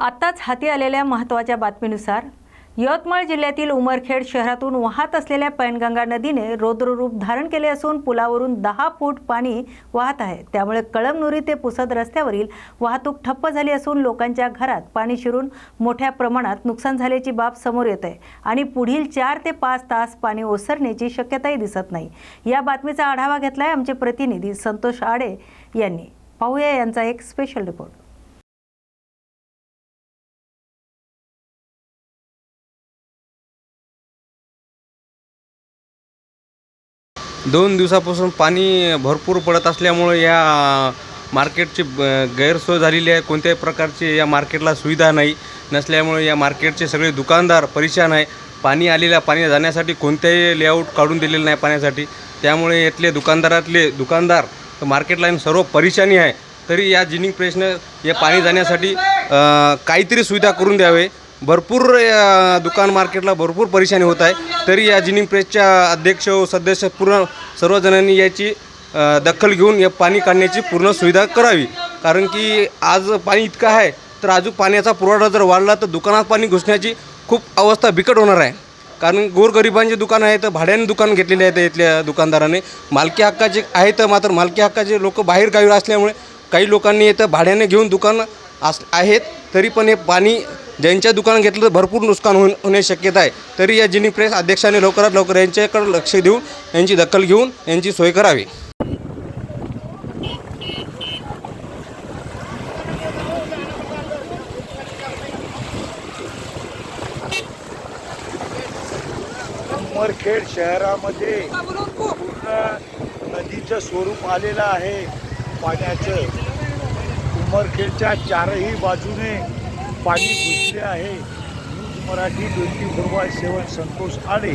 आत्ताच हाती आलेल्या महत्त्वाच्या बातमीनुसार यवतमाळ जिल्ह्यातील उमरखेड शहरातून वाहत असलेल्या पैनगंगा नदीने रौद्ररूप धारण केले असून पुलावरून दहा फूट पाणी वाहत आहे. त्यामुळे कळमनुरी ते पुसद रस्त्यावरील वाहतूक ठप्प झाली असून लोकांच्या घरात पाणी शिरून मोठ्या प्रमाणात नुकसान झाल्याची बाब समोर येत आहे आणि पुढील चार ते पाच तास पाणी ओसरण्याची शक्यताही दिसत नाही. या बातमीचा आढावा घेतलाय आमचे प्रतिनिधी संतोष आडे यांनी. पाहूया यांचा एक स्पेशल रिपोर्ट दोन दिवसापासून पाणी भरपूर पडत असल्यामुळे या मार्केटची गैरसोय झालेली आहे. कोणत्याही प्रकारची या मार्केटला सुविधा नाही. नसल्यामुळे या मार्केटचे सगळे दुकानदार परेशान आहे. पाणी आलेल्या पाणी जाण्यासाठी कोणत्याही लेआउट काढून दिलेलं नाही पाण्यासाठी. त्यामुळे इथले दुकानदारातले दुकानदार मार्केटला सर्व परेशानी आहे. तरी या जिनिंग प्रेसनं या पाणी जाण्यासाठी काहीतरी सुविधा करून द्यावे. भरपूर दुकान मार्केटला भरपूर परेशानी होत आहे. तरी या जिनिंग प्रेसच्या अध्यक्ष व सदस्य पूर्ण सर्वजणांनी याची दखल घेऊन या पाणी काढण्याची पूर्ण सुविधा करावी. कारण की आज पाणी इतकं आहे तर अजून पाण्याचा पुरवठा जर वाढला तर दुकानात पाणी घुसण्याची खूप अवस्था बिकट होणार आहे. कारण गोरगरिबांचे दुकान आहे तर भाड्याने दुकान घेतलेले आहेत इथल्या दुकानदाराने. मालकी हक्काचे आहे तर मात्र मालकी हक्काचे लोक बाहेर गावी असल्यामुळे काही लोकांनी इथं भाड्याने घेऊन दुकान अस आहेत तरी पण हे पाणी ज्यांच्या दुकान घेतलं तर भरपूर नुकसान होऊन होण्याची शक्यता आहे. तरी या जिनी प्रेस अध्यक्षाने लवकरात लवकर यांच्याकडे लक्ष देऊन यांची दखल घेऊन यांची सोय करावी. उमरखेड शहरामध्ये पूर्ण नदीचं स्वरूप आलेलं आहे. पाण्याचं. उमरखेडच्या चारही बाजूने पाणी घुसले आहे. News Marathi twenty four by seven Santosh Ade.